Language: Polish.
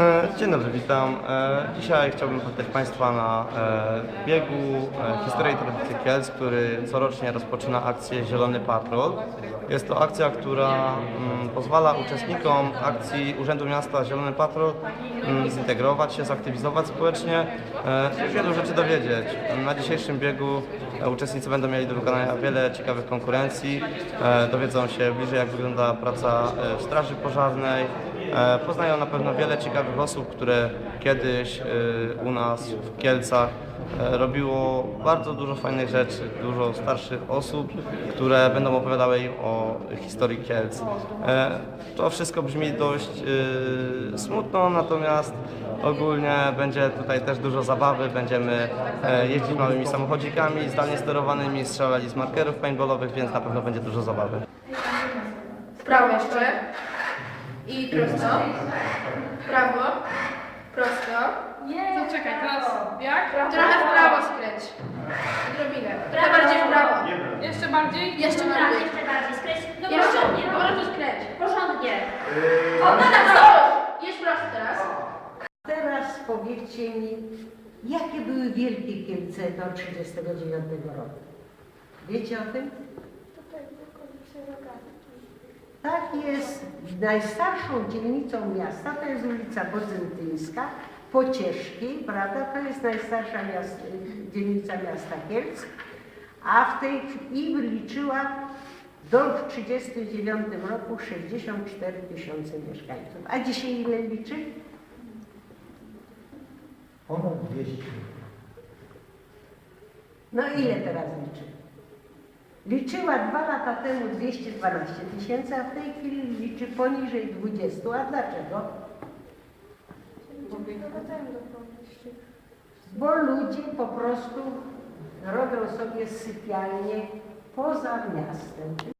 E, Dzień dobry, witam. E, Dzisiaj chciałbym powitać Państwa na e, biegu Historii Tradycji Kielc, który corocznie rozpoczyna akcję Zielony Patrol. Jest to akcja, która mm, pozwala uczestnikom akcji Urzędu Miasta Zielony Patrol mm, zintegrować się, zaktywizować społecznie, i wielu rzeczy dowiedzieć. Na dzisiejszym biegu uczestnicy będą mieli do wykonania wiele ciekawych konkurencji, dowiedzą się bliżej jak wygląda praca straży pożarnej, Poznają na pewno wiele ciekawych osób, które kiedyś e, u nas w Kielcach e, robiło bardzo dużo fajnych rzeczy, dużo starszych osób, które będą opowiadały im o historii Kielc. E, To wszystko brzmi dość e, smutno, natomiast ogólnie będzie tutaj też dużo zabawy, będziemy e, jeździć małymi samochodzikami zdalnie sterowanymi, strzelali z markerów paintballowych, więc na pewno będzie dużo zabawy. W prawo jeszcze. I prosto. W prawo. Prosto. Nie, No czekaj, teraz jak? Prawo. Trochę w prawo skręć. Odrobinę. Trochę bardziej w prawo. Jeszcze bardziej? Jeszcze Tak, bardziej. jeszcze bardziej. Skręć. No Jeszcze. porządnie, Po prostu skręć. porządnie. O, no tak, stop! Jedź prosto teraz. Teraz powiedzcie mi, jakie były Wielkie Kielce do 1939 roku? Wiecie o tym? Tak jest. Najstarszą dzielnicą miasta to jest ulica Bodzentyńska, Pocieszki, prawda? To jest najstarsza miast, dzielnica miasta Kielc. A w tej i liczyła do w 1939 roku 64 tysiące mieszkańców. A dzisiaj ile liczy? Ponad 200. No ile teraz liczy? Liczyła dwa lata temu 212 tysięcy, a w tej chwili liczy poniżej 20. A dlaczego? Bo ludzie po prostu robią sobie sypialnie poza miastem.